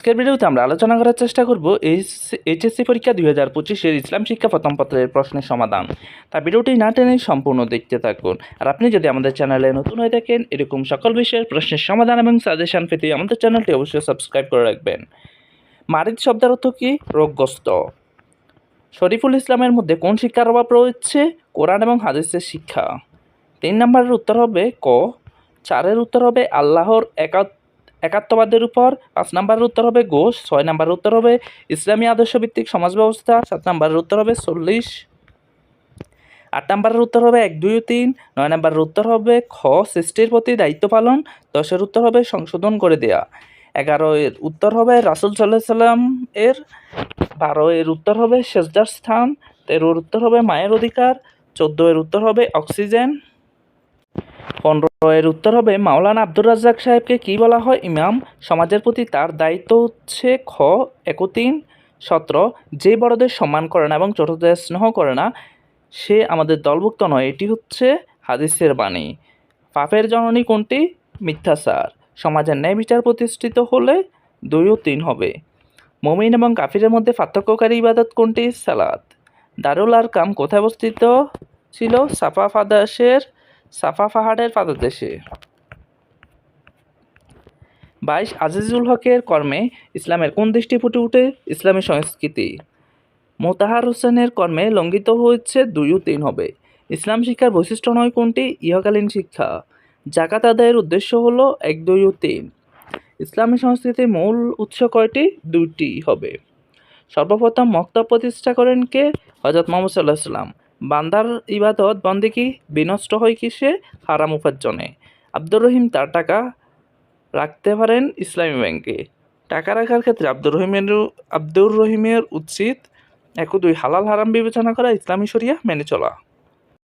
আজকের ভিডিওতে আমরা আলোচনা করার চেষ্টা করব এইচএসসি পরীক্ষা দুই হাজার পঁচিশের ইসলাম শিক্ষা প্রথম পত্রের প্রশ্নের সমাধান। তা ভিডিওটি না টেনে সম্পূর্ণ দেখতে থাকুন। আর আপনি যদি আমাদের চ্যানেলে নতুন হয়ে থাকেন, এরকম সকল বিষয়ের প্রশ্নের সমাধান এবং সাজেশন পেতে আমাদের চ্যানেলটি অবশ্যই সাবস্ক্রাইব করে রাখবেন। মারিদ শব্দের অর্থ কী? রোগগ্রস্ত। শরীফুল ইসলামের মধ্যে কোন শিক্ষার অভাব রয়েছে? কোরআন এবং হাদিসের শিক্ষা। তিন নম্বরের উত্তর হবে ক। চারের উত্তর হবে আল্লাহর একাত একাত্মবাদের উপর পাঁচ নম্বরের উত্তর হবে ঘোষ ছয় নম্বরের উত্তর হবে ইসলামী আদর্শভিত্তিক সমাজ ব্যবস্থা সাত নম্বরের উত্তর হবে চল্লিশ আট নম্বরের উত্তর হবে এক দুই তিন নয় নম্বরের উত্তর হবে খ সৃষ্টির প্রতি দায়িত্ব পালন দশের উত্তর হবে সংশোধন করে দেয়া এগারো এর উত্তর হবে রাসুল সাল্লাহ সাল্লাম এর বারো এর উত্তর হবে সেজদার স্থান তেরোর উত্তর হবে মায়ের অধিকার চোদ্দ এর উত্তর হবে অক্সিজেন এর উত্তর হবে, মাওলানা আব্দুর রাজ্জাক সাহেবকে কি বলা হয়? ইমাম, সমাজের প্রতি তার দায়িত্ব হচ্ছে খ, একতিন, সত্র, যে বড়দের সম্মান করে না এবং ছোটদের স্নেহ করে না, সে আমাদের দলভুক্ত নয়। এটি হচ্ছে হাদিসের বাণী। পাপের জননী কোনটি? মিথ্যাচার। সমাজের ন্যায় বিচার প্রতিষ্ঠিত হলে দুই ও তিন হবে। মমিন এবং কাফিরের মধ্যে পার্থক্যকারী ইবাদত কোনটি? সালাদ দারুল আর কাম কোথায় অবস্থিত? ছিল সাফা ফাদাসের সাফা পাহাড়ের পাদদেশে। বাইশ আজিজুল হকের কর্মে ইসলামের কোন দৃষ্টি ফুটে উঠে? ইসলামী সংস্কৃতি। মোতাহার হোসেনের কর্মে লঙ্ঘিত হয়েছে দুই ও তিন হবে। ইসলাম শিক্ষার বৈশিষ্ট্য নয় কোনটি? ইহকালীন শিক্ষা। জাকাত আদায়ের উদ্দেশ্য হলো এক, দুই ও তিন। ইসলামী সংস্কৃতির মূল উৎস কয়টি? দুইটি হবে। সর্বপ্রথম মক্তব প্রতিষ্ঠা করেন কে? হজরত মোহাম্মদ সাল্লাহ সাল্লাম বান্দার ইবাদত বন্দিকি বিনষ্ট হয় কি সে? হারাম উপার্জনে। আব্দুর রহিম তার টাকা রাখতে পারেন ইসলামী ব্যাংকে। টাকা রাখার ক্ষেত্রে আব্দুর রহিমের আব্দুর রহিমের উচিত এক দুই হালাল হারাম বিবেচনা করা ইসলামী শরিয়া মেনে চলা।